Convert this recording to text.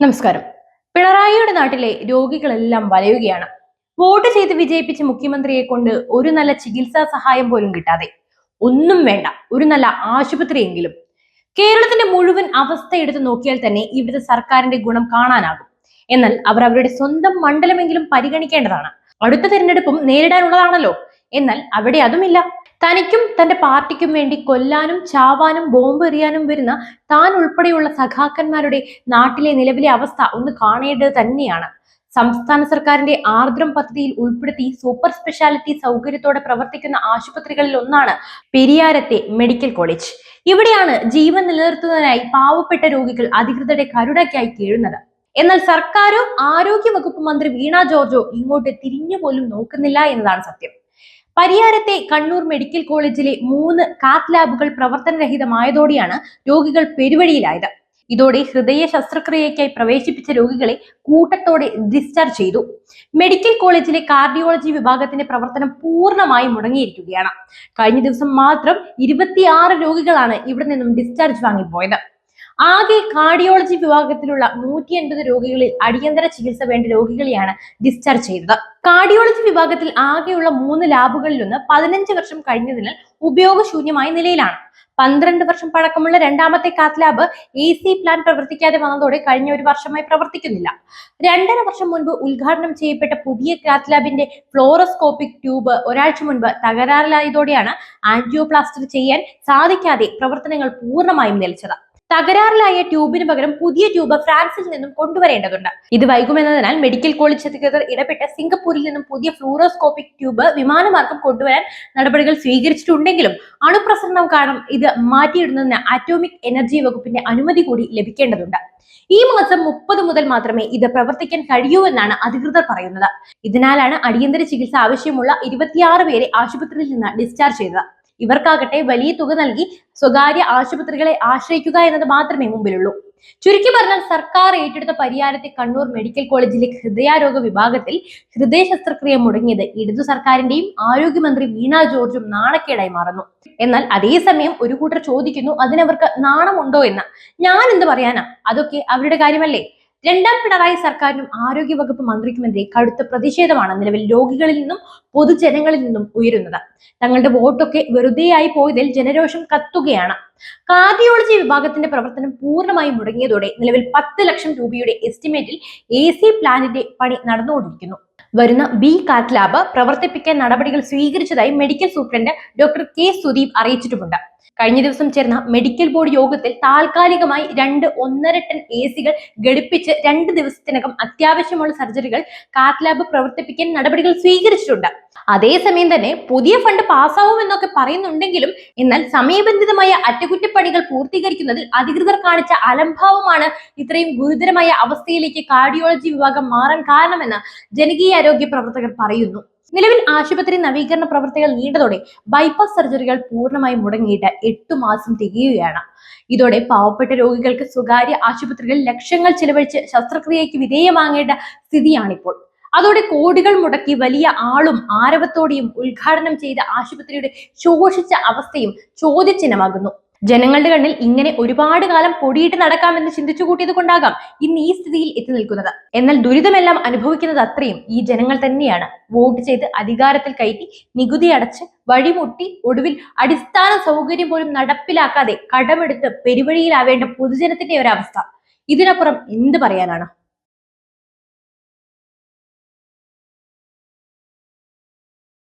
നമസ്കാരം. പിണറായിയുടെ നാട്ടിലെ രോഗികളെല്ലാം വലയുകയാണ്. വോട്ട് ചെയ്ത് വിജയിപ്പിച്ച മുഖ്യമന്ത്രിയെ കൊണ്ട് ഒരു നല്ല ചികിത്സാ സഹായം പോലും കിട്ടാതെ. ഒന്നും വേണ്ട ഒരു നല്ല ആശുപത്രിയെങ്കിലും. കേരളത്തിന്റെ മുഴുവൻ അവസ്ഥ എടുത്തു നോക്കിയാൽ തന്നെ ഇവിടുത്തെ സർക്കാരിന്റെ ഗുണം കാണാനാകും. എന്നാൽ അവർ അവരുടെ സ്വന്തം മണ്ഡലമെങ്കിലും പരിഗണിക്കേണ്ടതാണ്. അടുത്ത തിരഞ്ഞെടുപ്പും നേരിടാനുള്ളതാണല്ലോ. എന്നാൽ അവിടെ അതുമില്ല. തനിക്കും തന്റെ പാർട്ടിക്കും വേണ്ടി കൊല്ലാനും ചാവാനും ബോംബ് എറിയാനും വരുന്ന താൻ ഉൾപ്പെടെയുള്ള സഖാക്കന്മാരുടെ നാട്ടിലെ നിലവിലെ അവസ്ഥ ഒന്ന് കാണേണ്ടത് തന്നെയാണ്. സംസ്ഥാന സർക്കാരിന്റെ ആർദ്രം പദ്ധതിയിൽ ഉൾപ്പെടുത്തി സൂപ്പർ സ്പെഷ്യാലിറ്റി സൗകര്യത്തോടെ പ്രവർത്തിക്കുന്ന ആശുപത്രികളിൽ ഒന്നാണ് പെരിയാരത്തെ മെഡിക്കൽ കോളേജ്. ഇവിടെയാണ് ജീവൻ നിലനിർത്തുന്നതിനായി പാവപ്പെട്ട രോഗികൾ അധികൃതരുടെ കരുണയ്ക്കായി കീഴുന്നത്. എന്നാൽ സർക്കാരോ ആരോഗ്യ വകുപ്പ് മന്ത്രി വീണ ജോർജോ ഇങ്ങോട്ട് തിരിഞ്ഞു പോലും നോക്കുന്നില്ല എന്നതാണ് സത്യം. പരിയാരത്തെ കണ്ണൂർ മെഡിക്കൽ കോളേജിലെ മൂന്ന് കാത്ത് ലാബുകൾ പ്രവർത്തനരഹിതമായതോടെയാണ് രോഗികൾ പെരുവഴിയിലായത്. ഇതോടെ ഹൃദയ ശസ്ത്രക്രിയയ്ക്കായി പ്രവേശിപ്പിച്ച രോഗികളെ കൂട്ടത്തോടെ ഡിസ്ചാർജ് ചെയ്തു. മെഡിക്കൽ കോളേജിലെ കാർഡിയോളജി വിഭാഗത്തിന്റെ പ്രവർത്തനം പൂർണമായി മുടങ്ങിയിരിക്കുകയാണ്. കഴിഞ്ഞ ദിവസം മാത്രം ഇരുപത്തിയാറ് രോഗികളാണ് ഇവിടെ നിന്നും ഡിസ്ചാർജ് വാങ്ങിപ്പോയത്. ആകെ കാർഡിയോളജി വിഭാഗത്തിലുള്ള നൂറ്റി എൺപത് രോഗികളിൽ അടിയന്തര ചികിത്സ വേണ്ട രോഗികളെയാണ് ഡിസ്ചാർജ് ചെയ്തത്. കാർഡിയോളജി വിഭാഗത്തിൽ ആകെയുള്ള മൂന്ന് ലാബുകളിലൊന്ന് പതിനഞ്ച് വർഷം കഴിഞ്ഞതിനാൽ ഉപയോഗശൂന്യമായ നിലയിലാണ്. പന്ത്രണ്ട് വർഷം പഴക്കമുള്ള രണ്ടാമത്തെ cath lab A C plan പ്രവർത്തിക്കാതെ വന്നതോടെ കഴിഞ്ഞ ഒരു വർഷമായി പ്രവർത്തിക്കുന്നില്ല. രണ്ടര വർഷം മുൻപ് ഉദ്ഘാടനം ചെയ്യപ്പെട്ട പുതിയ കാത്ത് ലാബിന്റെ ഫ്ലോറോസ്കോപ്പിക് ട്യൂബ് ഒരാഴ്ച മുൻപ് തകരാറിലായതോടെയാണ് ആൻജിയോപ്ലാസ്റ്റർ ചെയ്യാൻ സാധിക്കാതെ പ്രവർത്തനങ്ങൾ പൂർണമായും നിലച്ചത്. തകരാറിലായ ട്യൂബിന് പകരം പുതിയ ട്യൂബ് ഫ്രാൻസിൽ നിന്നും കൊണ്ടുവരേണ്ടതുണ്ട്. ഇത് വൈകുമെന്നതിനാൽ മെഡിക്കൽ കോളേജ് അധികൃതർ ഇടപെട്ട് സിംഗപ്പൂരിൽ നിന്നും പുതിയ ഫ്ലൂറോസ്കോപ്പിക് ട്യൂബ് വിമാനമാർഗം കൊണ്ടുവരാൻ നടപടികൾ സ്വീകരിച്ചിട്ടുണ്ടെങ്കിലും അണുപ്രസരണം കാരണം ഇത് മാറ്റിയിടുന്നതിന് അറ്റോമിക് എനർജി വകുപ്പിന്റെ അനുമതി കൂടി ലഭിക്കേണ്ടതുണ്ട്. ഈ മാസം മുപ്പത് മുതൽ മാത്രമേ ഇത് പ്രവർത്തിക്കാൻ കഴിയൂ എന്നാണ് അധികൃതർ പറയുന്നത്. ഇതിനാലാണ് അടിയന്തര ചികിത്സ ആവശ്യമുള്ള ഇരുപത്തിയാറ് പേരെ ആശുപത്രിയിൽ നിന്ന് ഡിസ്ചാർജ് ചെയ്തത്. ഇവർക്കാകട്ടെ വലിയ തുക നൽകി സ്വകാര്യ ആശുപത്രികളെ ആശ്രയിക്കുക എന്നത് മാത്രമേ മുമ്പിലുള്ളൂ. ചുരുക്കി പറഞ്ഞാൽ സർക്കാർ ഏറ്റെടുത്ത പരിഹാരത്തെ കണ്ണൂർ മെഡിക്കൽ കോളേജിലെ ഹൃദയാരോഗ വിഭാഗത്തിൽ ഹൃദയ ശസ്ത്രക്രിയ മുടങ്ങിയത് ഇടതു സർക്കാരിന്റെയും ആരോഗ്യമന്ത്രി വീണ ജോർജും നാണക്കേടായി മാറുന്നു. എന്നാൽ അതേസമയം ഒരു കൂട്ടർ ചോദിക്കുന്നു അതിനവർക്ക് നാണമുണ്ടോ എന്ന്. ഞാൻ എന്ത് പറയാനാ? അതൊക്കെ അവരുടെ കാര്യമല്ലേ? രണ്ടാം പിണറായി സർക്കാരിനും ആരോഗ്യ വകുപ്പ് മന്ത്രിക്കുമെതിരെ കടുത്ത പ്രതിഷേധമാണ് നിലവിൽ രോഗികളിൽ നിന്നും പൊതുജനങ്ങളിൽ നിന്നും ഉയരുന്നത്. തങ്ങളുടെ വോട്ടൊക്കെ വെറുതെയായി പോയതിൽ ജനരോഷം കത്തുകയാണ്. കാർഡിയോളജി വിഭാഗത്തിന്റെ പ്രവർത്തനം പൂർണമായി മുടങ്ങിയതോടെ നിലവിൽ പത്ത് ലക്ഷം രൂപയുടെ എസ്റ്റിമേറ്റിൽ എ സി പ്ലാനിന്റെ പണി നടന്നുകൊണ്ടിരിക്കുന്നു. വരുന്ന ബി കാറ്റ് ലാബ് പ്രവർത്തിപ്പിക്കാൻ നടപടികൾ സ്വീകരിച്ചതായി medical superintendent doctor K Sudeep അറിയിച്ചിട്ടുമുണ്ട്. കഴിഞ്ഞ ദിവസം ചേർന്ന മെഡിക്കൽ ബോർഡ് യോഗത്തിൽ താൽക്കാലികമായി രണ്ട് ഒന്നര ടൺ എ സികൾ ഘടിപ്പിച്ച് രണ്ട് ദിവസത്തിനകം അത്യാവശ്യമുള്ള സർജറികൾ കാത്ത് ലാബ് പ്രവർത്തിപ്പിക്കാൻ നടപടികൾ സ്വീകരിച്ചിട്ടുണ്ട്. അതേസമയം തന്നെ പുതിയ ഫണ്ട് പാസ്സാവും എന്നൊക്കെ പറയുന്നുണ്ടെങ്കിലും എന്നാൽ സമയബന്ധിതമായ അറ്റകുറ്റപ്പണികൾ പൂർത്തീകരിക്കുന്നതിൽ അധികൃതർ കാണിച്ച അലംഭാവമാണ് ഇത്രയും ഗുരുതരമായ അവസ്ഥയിലേക്ക് കാർഡിയോളജി വിഭാഗം മാറാൻ കാരണമെന്ന് ജനകീയ ആരോഗ്യ പ്രവർത്തകർ പറയുന്നു. നിലവിൽ ആശുപത്രി നവീകരണ പ്രവർത്തികൾ നീണ്ടതോടെ ബൈപ്പാസ് സർജറികൾ പൂർണമായി മുടങ്ങിയിട്ട് എട്ടു മാസം തികയുകയാണ്. ഇതോടെ പാവപ്പെട്ട രോഗികൾക്ക് സ്വകാര്യ ആശുപത്രികളിൽ ലക്ഷങ്ങൾ ചിലവഴിച്ച് ശസ്ത്രക്രിയയ്ക്ക് വിധേയമാങ്ങേണ്ട സ്ഥിതിയാണിപ്പോൾ. അതോടെ കോടികൾ മുടക്കി വലിയ ആളും ആരവത്തോടെയും ഉദ്ഘാടനം ചെയ്ത ആശുപത്രിയുടെ ശോഷിച്ച അവസ്ഥയും ചോദ്യചിഹ്നമാകുന്നു. ജനങ്ങളുടെ കണ്ണിൽ ഇങ്ങനെ ഒരുപാട് കാലം പൊടിയിട്ട് നടക്കാമെന്ന് ചിന്തിച്ചു കൂട്ടിയത് കൊണ്ടാകാം ഇന്ന് ഈ സ്ഥിതിയിൽ എത്തി നിൽക്കുന്നത്. എന്നാൽ ദുരിതമെല്ലാം അനുഭവിക്കുന്നത് അത്രയും ഈ ജനങ്ങൾ തന്നെയാണ്. വോട്ട് ചെയ്ത് അധികാരത്തിൽ കയറ്റി നികുതി അടച്ച് വഴിമുട്ടി ഒടുവിൽ അടിസ്ഥാന സൗകര്യം പോലും നടപ്പിലാക്കാതെ കടമെടുത്ത് പെരുവഴിയിലാവേണ്ട പൊതുജനത്തിന്റെ ഒരവസ്ഥ. ഇതിനപ്പുറം എന്ത് പറയാനാണ്?